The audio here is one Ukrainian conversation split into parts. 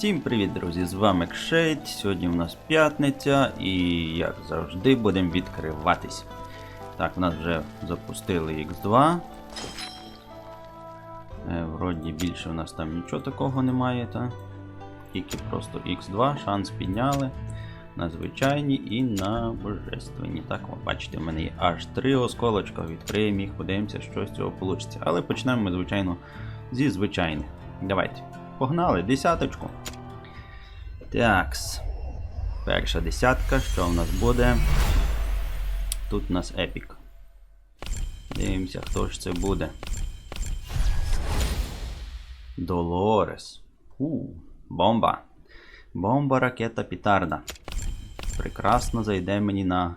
Всім привіт, друзі! З вами Кшейт. Сьогодні у нас п'ятниця і, як завжди, будемо відкриватись. Так, у нас вже запустили X2. Е, вроді більше у нас там нічого такого немає, та? Тільки просто X2, шанс підняли на звичайні і на божественні. Так, ви бачите, в мене є аж три осколочка. Відкриємо їх, подивимося, що з цього вийде. Але почнемо ми, звичайно, зі звичайних. Давайте. Погнали, десяточку. Такс. Перша десятка, що в нас буде? Тут у нас епік. Дивимося, хто ж це буде. Долорес. У, бомба. Бомба, ракета, пітарда. Прекрасно зайде мені на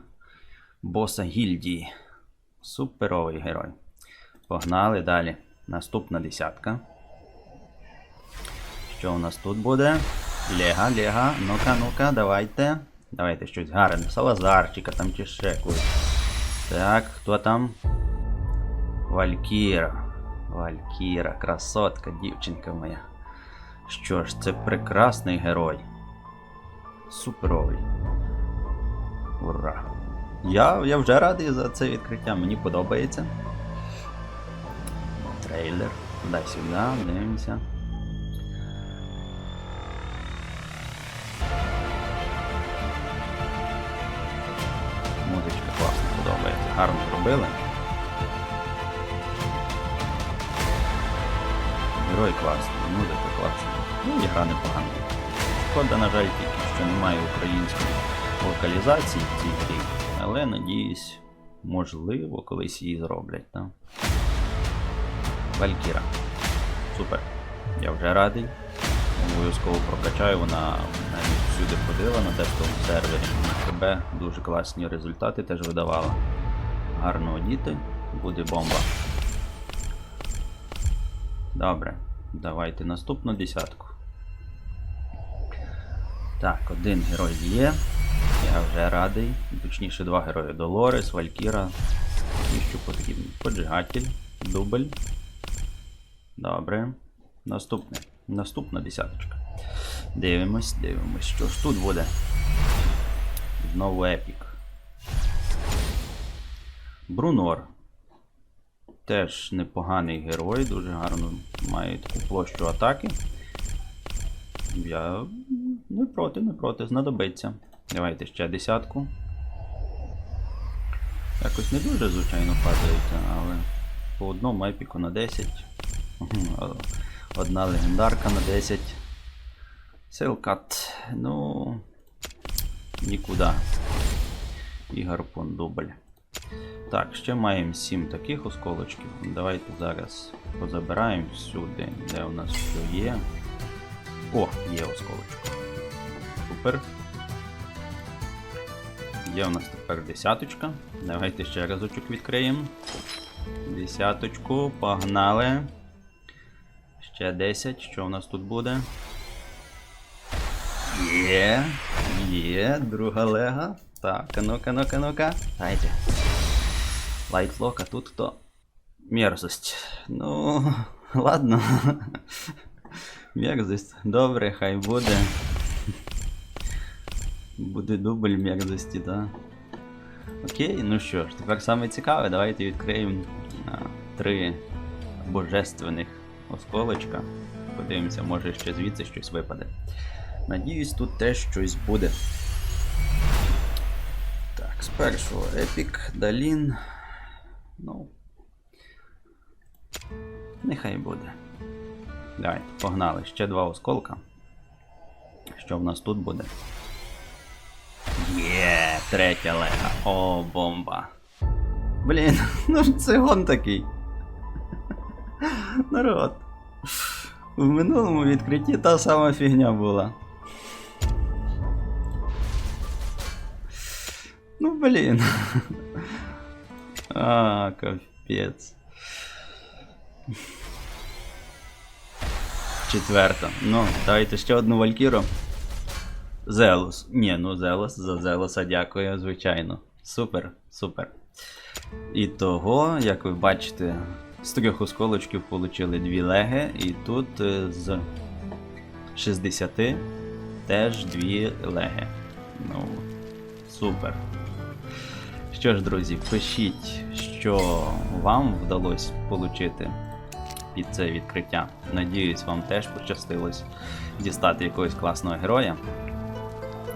боса гільдії. Суперовий герой. Погнали далі. Наступна десятка. Що у нас тут буде? Лега, Лега. Ну-ка, ну-ка, давайте. Давайте щось гарне. Салазарчика там чи ще когось. Так, хто там? Валькіра. Валькіра, красотка, дівчинка моя. Що ж, це прекрасний герой. Суперовий. Ура! Я, я вже радий за це відкриття, мені подобається. Трейлер. Туди-сюди, дивимося. Зробили. Герой класний, музика класна. Ну і гра непогана. Шкода, на жаль, тільки що немає української локалізації в цій грі, але надіюсь, можливо, колись її зроблять. Так? Валькіра. Супер. Я вже радий. Обов'язково прокачаю, вона навіть всюди ходила на тестовому сервері. На КБ дуже класні результати теж видавала. Гарно одіти, буде бомба. Добре, давайте наступну десятку. Так, один герой є. Я вже радий. Точніше, два герої Долорес, Валькіра. І що потрібно? Поджигатель, дубль. Добре. Наступне. Наступна десяточка. Дивимось, дивимось, що ж тут буде. Знову епік. Брунор. Теж непоганий герой, дуже гарно має таку площу атаки. Я не проти, не проти, знадобиться. Давайте ще десятку. Якось не дуже, звичайно, падається, але по одному епіку на 10. Одна легендарка на 10. Селкат. Ну. Нікуди. І гарпун дубль. Так, ще маємо 7 таких осколочків. Давайте зараз позабираємо всюди, де у нас що є. О, є осколочка. Супер. Є у нас тепер десяточка. Давайте ще разочок відкриємо. Десяточку, погнали. Ще 10. Що у нас тут буде? Є, є, друга лега. Так, а ну-ка, ну-ка, ну-ка. Дайте. Лайтфлок, а тут хто? Мерзость. Ну, ладно. Мерзость. Добре, хай буде. Буде дубль мерзості, так. Окей, ну що ж, тепер саме цікаве, давайте відкриємо а, три божественних осколочка. Подивимося, може ще звідси щось випаде. Надіюсь, тут теж щось буде. Так, спершу Епік, Далін. Ну. Нехай буде. Давайте, погнали. Ще два осколка. Що в нас тут буде? Є, третя лега. О, бомба. Блін, ну ж це гон такий. Народ. В минулому відкритті та сама фігня була. Ну блін. А, капець. Четверта. Ну, давайте ще одну валькіру. Зелос. Ні, ну Зелос, за Зелоса дякую, звичайно. Супер, супер. І того, як ви бачите, з трьох осколочків отримали дві леги, і тут е, з 60 теж дві леги. Ну, супер. Що ж, друзі, пишіть, що вам вдалося отримати під це відкриття. Надіюсь, вам теж пощастилось дістати якогось класного героя.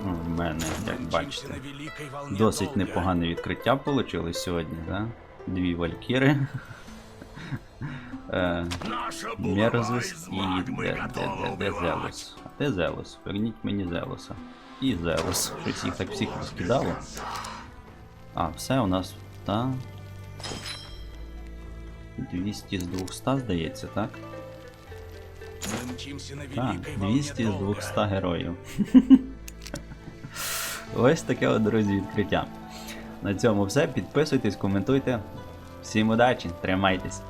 В мене, як бачите, досить непогане відкриття вийшло сьогодні, да? Дві валькіри. Е, і де, де Зелос? Де Зелос? Верніть мені Зелоса. І Зелос. Щось їх так всіх розкидало. А, все у нас, та. 200 з 200, здається, так? Так, 200 з 200 героїв. Ось таке от, друзі, відкриття. На цьому все. Підписуйтесь, коментуйте. Всім удачі, тримайтесь.